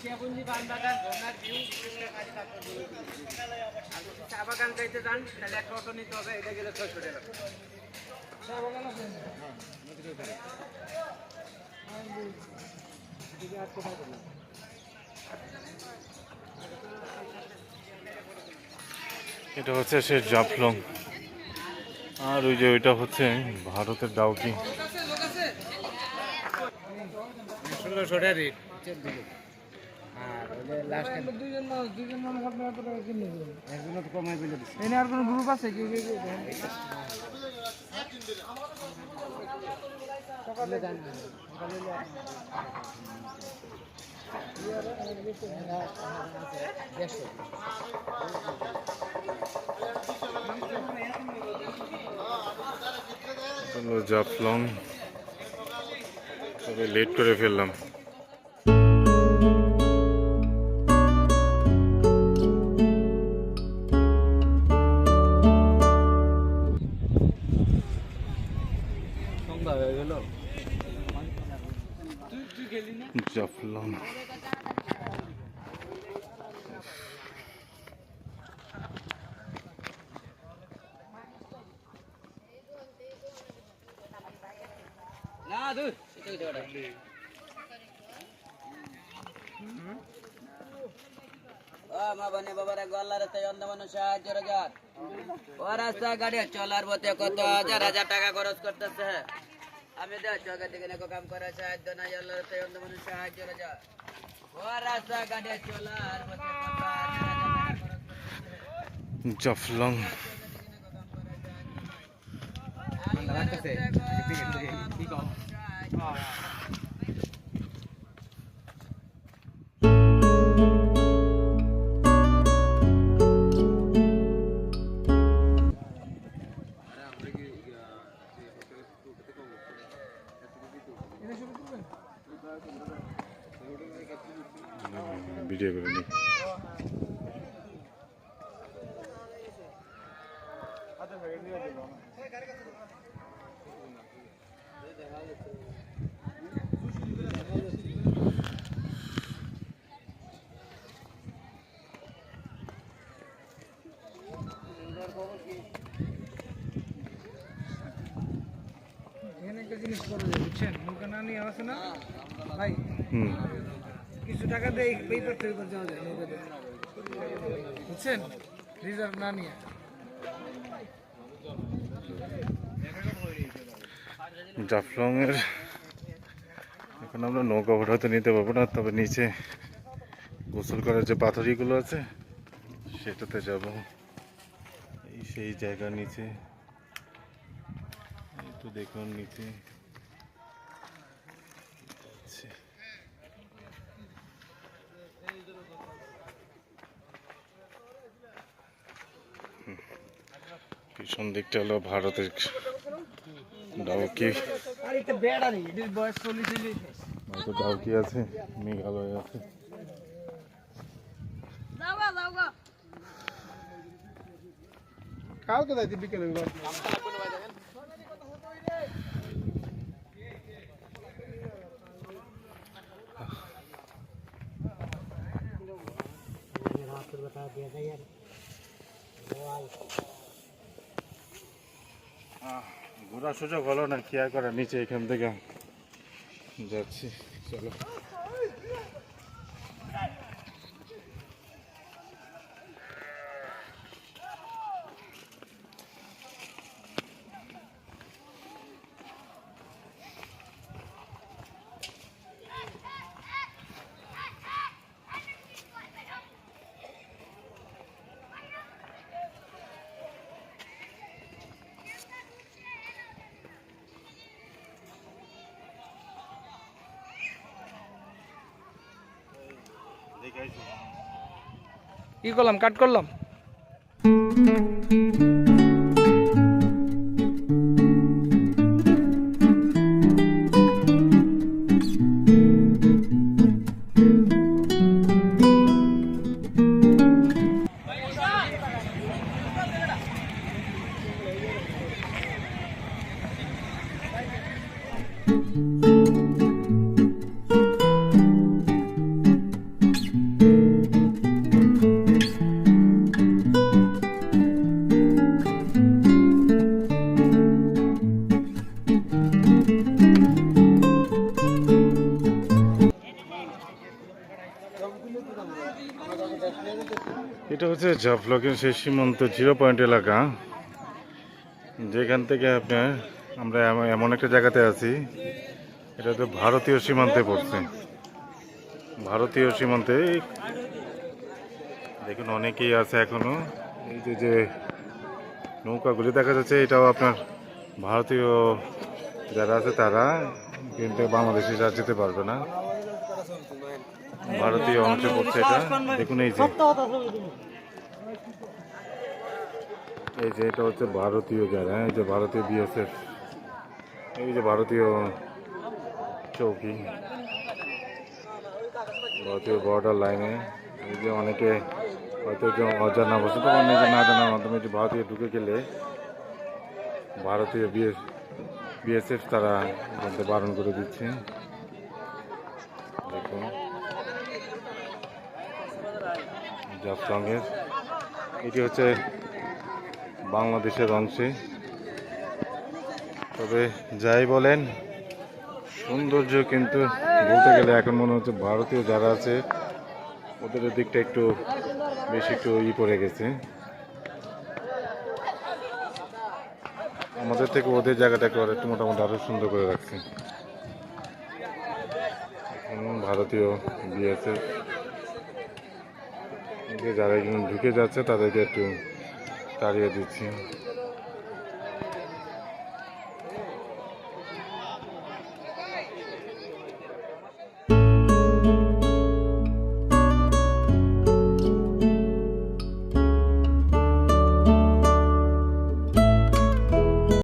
টিয়াপুঞ্জি পান ঝর্ণার ভিউ আর যদি চা বাগান যাইতে যান তাহলে একটা অটো নিতে হবে এটা গেলে ছয়শো টাকা। চা বাগান আছে? এটা হচ্ছে সে জাফলং। আর ওই যে ওইটা হচ্ছে ভারতের ডাউকি ষোলোশো টাকা রেট আর ওই লাস্ট দুইজন মানুষ দুইজন মানুষ আপনি এত টাকা কিনে দেবেন? একজন তো কমাই বলে দিচ্ছে এনে আর কোনো গ্রুপ আছে? কি কি কি সকালে জাফলং। তবে লেট করে ফেললাম। জাফলং না দূর সেটাই দেওয়াটা ও মা বনে বাবার গল্লার তাই অন্ধ মানুষ সাহায্য রাজার ও রাস্তা গাড়ি চলার পথে কত হাজার হাজার টাকা খরচ করতেছে আমি দিকে নাকো কাম করা সাহায্য নাই আল্লাহর তাই অন্ধ মানুষ সাহায্য রাজা রাস্তা গাড়ি চলার পথে কত वीडियो करेंगे अरे একটা জিনিস করা যায় বুঝছেন? নৌকা না নিয়ে আছে না। ভাই কিছু টাকা দিয়ে এই এই পার থেকে যাওয়া যায় নৌকা বুঝছেন? রিজার্ভ না নিয়ে। জাফলং এর এখন আমরা নৌকা ভাড়া তো নিতে পারব না তবে নিচে গোসল করার যে পাথরিগুলো আছে সেটাতে যাব। এই সেই জায়গার নিচে। তো দেখুন নিচে। আছে। পিছন দিকটা হলো ভারতের ডাউকি। ডাউকি আছে মেঘালয় আছে। কালকে যাইতে বিকেলে ঘোরা সুযোগ হলো না কি আর করা নিচে এখান থেকে যাচ্ছি চলো। কি করলাম? কাট করলাম? হচ্ছে জাফলকের শেষ সীমান্ত জিরো পয়েন্ট এলাকা। যেখান থেকে আপনার আমরা এমন- একটা জায়গাতে আছি, এটা তো ভারতীয় সীমান্তে পড়ছে। ভারতীয় সীমান্তে, দেখুন, অনেকেই আছে এখনও। এই যে যে নৌকাগুলি দেখা যাচ্ছে, এটাও আপনার ভারতীয় যারা আছে তারা, কিন্তু বাংলাদেশে যা যেতে পারবে না। ভারতীয় অংশে পড়ছে এটা। দেখুন, এই যে। এই যে এটা হচ্ছে ভারতীয় যারা এই যে ভারতীয় বিএসএফ এই যে ভারতীয় চৌকি, ভারতীয় বর্ডার লাইনে এই যে অনেকে হয়তো যে অজানা অবস্থা তখন নিজে না জানার মাধ্যমে যে ভারতীয় ঢুকে গেলে ভারতীয় বিএস বিএসএফ তারা বলতে বারণ করে দিচ্ছে। দেখুন। জাফলংয়ের এটি হচ্ছে বাংলাদেশের অংশে। তবে যাই বলেন, সৌন্দর্য কিন্তু বলতে গেলে এখন মনে হচ্ছে ভারতীয় যারা আছে, ওদের দিকটা একটু বেশি একটু ই পড়ে গেছে। আমাদের থেকে ওদের জায়গাটাকে ওরা একটু মোটামুটি আরও সুন্দর করে রাখছে। ভারতীয় বিএসএফ যারা এখানে ঢুকে যাচ্ছে তাদেরকে একটু তাড়িয়ে দিচ্ছি।